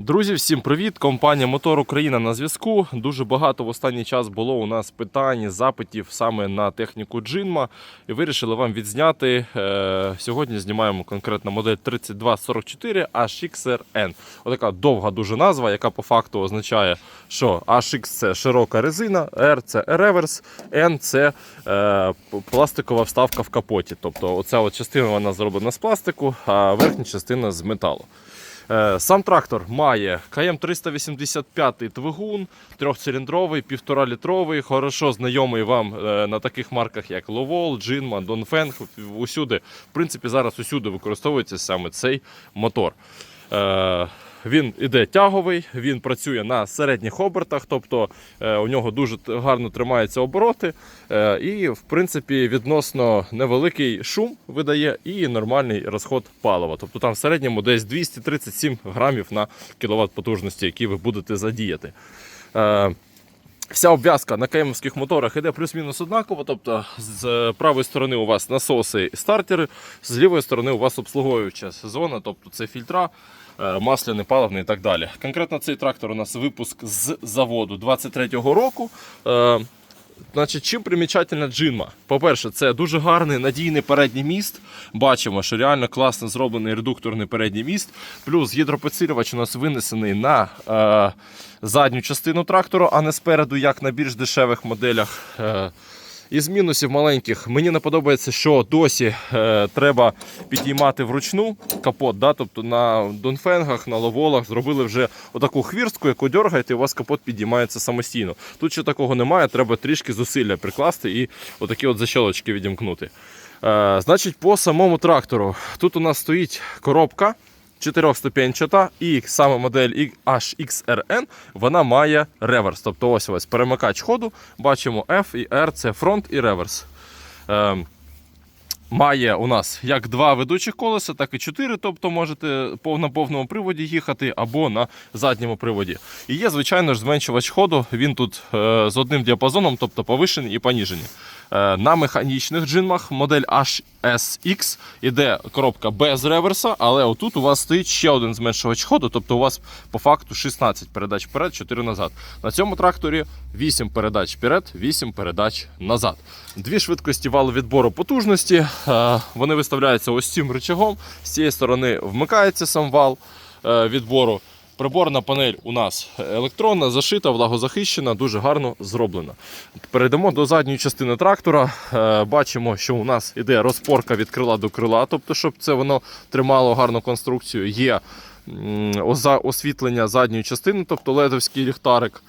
Друзі, всім привіт! Компанія Мотор Україна на зв'язку. Дуже багато в останній час було у нас питань, запитів саме на техніку Джинма. І вирішили вам відзняти. Е, сьогодні знімаємо конкретно модель 3244 HXRN. Отака довга дуже назва, яка по факту означає, що HX це широка резина, R це реверс, N це е, пластикова вставка в капоті. Тобто оця от частина вона зроблена з пластику, а верхня частина з металу. Е, Сам трактор має КМ 385 двигун, трьохциліндровий, півторалітровий, хорошо знайомий вам е, на таких марках, як Ловол, Джинман, Донфенг. Усюди, в принципі, зараз усюди використовується саме цей мотор. Він іде тяговий, він працює на середніх обертах, тобто е, у нього дуже гарно тримаються обороти. е, І, в принципі, відносно невеликий шум видає і нормальний розход палива. Тобто там в середньому десь 237 грамів на кіловат потужності, які ви будете задіяти. Е, Вся обв'язка на кемовських моторах іде плюс-мінус однаково. Тобто з правої сторони у вас насоси і стартери, з лівої сторони у вас обслуговуюча зона, тобто це фільтра, масляний, паливний і так далі. Конкретно цей трактор у нас випуск з заводу 23-го року. Е, Значить, чим примічательна джинма? По-перше, це дуже гарний надійний передній міст. Бачимо, що реально класно зроблений редукторний передній міст. Плюс гідропідсилювач у нас винесений на е, задню частину трактору, а не спереду, як на більш дешевих моделях. Е, із мінусів маленьких мені не подобається, що досі е, треба підіймати вручну капот. Да? Тобто на донфенгах, на ловолах зробили вже отаку хвірстку, яку дергаєте, і у вас капот підіймається самостійно. Тут ще такого немає, треба трішки зусилля прикласти і отакі от защелочки відімкнути. Е, значить, по самому трактору. Тут у нас стоїть коробка. Чотирьохступенчата і саме модель HXRN вона має реверс. Тобто ось ось перемикач ходу. Бачимо F і R це фронт і реверс. Ем, Має у нас як два ведучих колеса, так і чотири. Тобто можете на повному приводі їхати або на задньому приводі. І є, звичайно ж, зменшувач ходу. Він тут е, з одним діапазоном, тобто повишені і поніжені. Е, на механічних джинмах модель HSX іде коробка без реверса, але отут у вас стоїть ще один зменшувач ходу, тобто у вас по факту 16 передач вперед, 4 назад. На цьому тракторі 8 передач вперед, 8 передач назад. Дві швидкості валу відбору потужності. Е, Вони виставляються ось цим рычагом. З цієї сторони вмикається сам вал е, відбору. Приборна панель у нас електронна, зашита, влагозахищена, дуже гарно зроблена. Перейдемо до задньої частини трактора. Е, Бачимо, що у нас іде розпорка від крила до крила, тобто, щоб це воно тримало гарну конструкцію. Є освітлення задньої частини, тобто ледовський ліхтарик.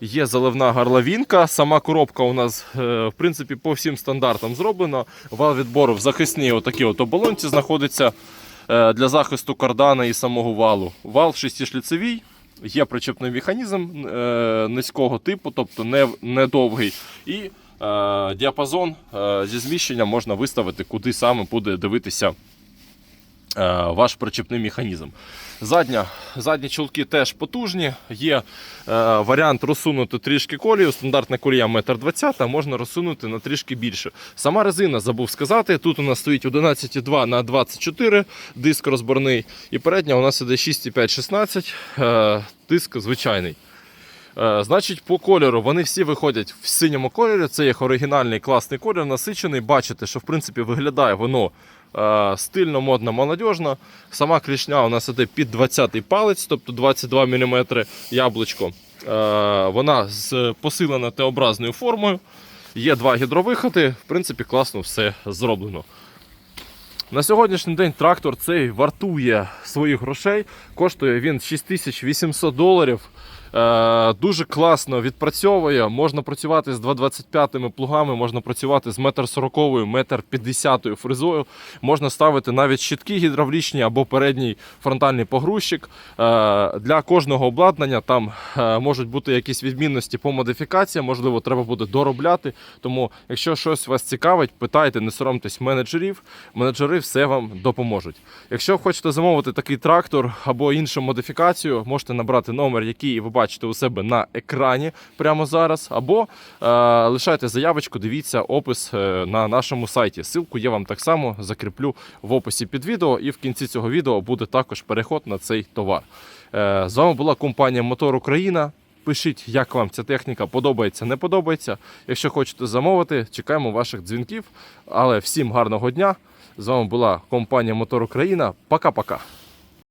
Є заливна горловинка. Сама коробка у нас е, в принципі по всім стандартам зроблена. Вал відбору в захисній отакій от оболонці знаходиться для захисту кардана і самого валу. Вал шестишліцевий. Є причепний механізм е, низького типу, тобто не, не. І е, діапазон е, зі зміщенням можна виставити, куди саме буде дивитися е, ваш причепний механізм. Задня, задні чулки теж потужні. Є е, варіант розсунути трішки колію. Стандартна колія 1,20 м, можна розсунути на трішки більше. Сама резина забув сказати. Тут у нас стоїть 11,2 на 24 диск розборний. І передня у нас іде 6,5-16 е, диск звичайний. Е, Значить, по кольору вони всі виходять в синьому кольорі. Це їх оригінальний класний колір, насичений. Бачите, що в принципі виглядає воно е, стильно, модно, молодіжно. Сама клішня у нас іде під 20-й палець, тобто 22 мм яблучко. Е, Вона з посилена Т-образною формою. Є два гідровиходи. В принципі, класно все зроблено. На сьогоднішній день трактор цей вартує своїх грошей. Коштує він 6800 доларів. Е, дуже класно відпрацьовує. Можна працювати з 225 плугами, можна працювати з 1,40 1,50 фрезою. Можна ставити навіть щитки гідравлічні або передній фронтальний погрузчик. Е, для кожного обладнання там е, можуть бути якісь відмінності по модифікаціям, можливо, треба буде доробляти. Тому, якщо щось вас цікавить, питайте, не соромтесь менеджерів. Менеджери все вам допоможуть. Якщо хочете замовити такий трактор або іншу модифікацію, можете набрати номер, який ви бачите бачите у себе на екрані прямо зараз, або е, лишайте заявочку, дивіться опис е, на нашому сайті. Силку я вам так само закріплю в описі під відео, і в кінці цього відео буде також переход на цей товар. Е, з вами була компанія Мотор Україна. Пишіть, як вам ця техніка подобається, не подобається. Якщо хочете замовити, чекаємо ваших дзвінків. Але всім гарного дня! З вами була компанія Мотор Україна. Пока-пока.